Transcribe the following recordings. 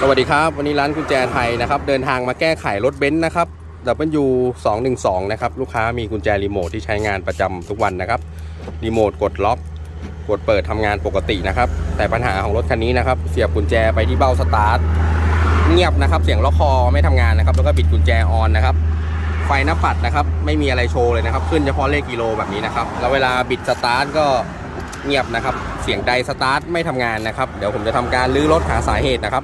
สวัสดีครับ วันนี้ร้านกุญแจไทยนะครับ เดินทางมาแก้ไขรถเบนซ์นะครับ W 2 1 2นะครับ ลูกค้ามีกุญแจรีโมทที่ใช้งานประจำทุกวันนะครับ รีโมทกดล็อก กดเปิดทำงานปกตินะครับ แต่ปัญหาของรถคันนี้นะครับ เสียบกุญแจไปที่เบ้าสตาร์ท เงียบนะครับ เสียงล็อกคอไม่ทำงานนะครับ แล้วก็บิดกุญแจออนนะครับ ไฟหน้าปัดนะครับ ไม่มีอะไรโชว์เลยนะครับ ขึ้นเฉพาะเลขกิโลแบบนี้นะครับ แล้วเวลาบิดสตาร์ทก็ เงียบนะครับ เสียงใดสตาร์ทไม่ทำงานนะครับ เดี๋ยวผมจะทำการลื้อรถหาสาเหตุนะครับ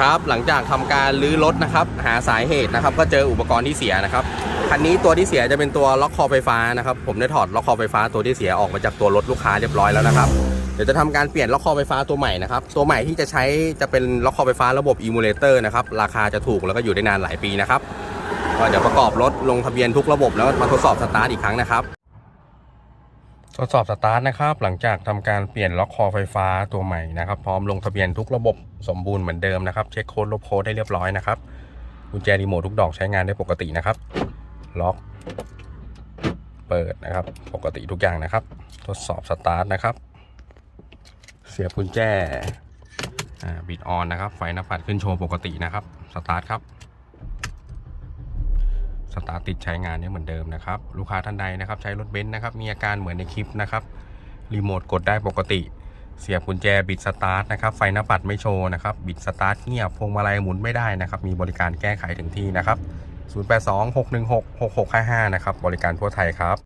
ครับหลังจากทำการลื้อรถนะครับ หาสาเหตุนะครับ ก็เจออุปกรณ์ที่เสียนะครับคันนี้ตัวที่เสียจะเป็นตัวล็อกคอไฟฟ้านะครับ ผมได้ถอดล็อกคอไฟฟ้าตัวที่เสียออกมาจากตัวรถลูกค้าเรียบร้อยแล้วนะครับเดี๋ยวจะทำการเปลี่ยนล็อกคอไฟฟ้าตัวใหม่นะครับตัวใหม่ที่จะใช้จะเป็นล็อกคอไฟฟ้าระบบอิมูเลเตอร์นะครับราคาจะถูกแล้วก็อยู่ได้นานหลายปีนะครับก็เดี๋ยวประกอบรถลงทะเบียนทุกระบบแล้วมาทดสอบสตาร์ทอีกครั้งนะครับ ทดสอบสตาร์ทนะครับหลังจากทำการเปลี่ยนล็อกคอไฟฟ้าตัวใหม่นะครับ พร้อมลงทะเบียนทุกระบบสมบูรณ์เหมือนเดิมนะครับ เช็คโค้ดลบโค้ดได้เรียบร้อยนะครับกุญแจรีโมททุกดอกใช้งานได้ปกตินะครับ ล็อก เปิดนะครับ ปกติทุกอย่างนะครับ ทดสอบสตาร์ทนะครับ เสียบกุญแจอ่าบิดออนนะครับ ไฟหน้าปัดขึ้นโชว์ปกตินะครับ สตาร์ทครับ สตาร์ติดใช้งานได้เหมือนเดิมนะครับ ลูกค้าท่านใดนะครับ ใช้รถเบนซ์นะครับ มีอาการเหมือนในคลิปนะครับรีโมทกดได้ปกติ เสียบกุญแจบิดสตาร์ทนะครับ ไฟหน้าปัดไม่โชว์นะครับ บิดสตาร์ทเงียบพวงมาลัยหมุนไม่ได้นะครับ มีบริการแก้ไขถึงที่นะครับ 082 616 6655 นะครับ บริการทั่วไทยครับ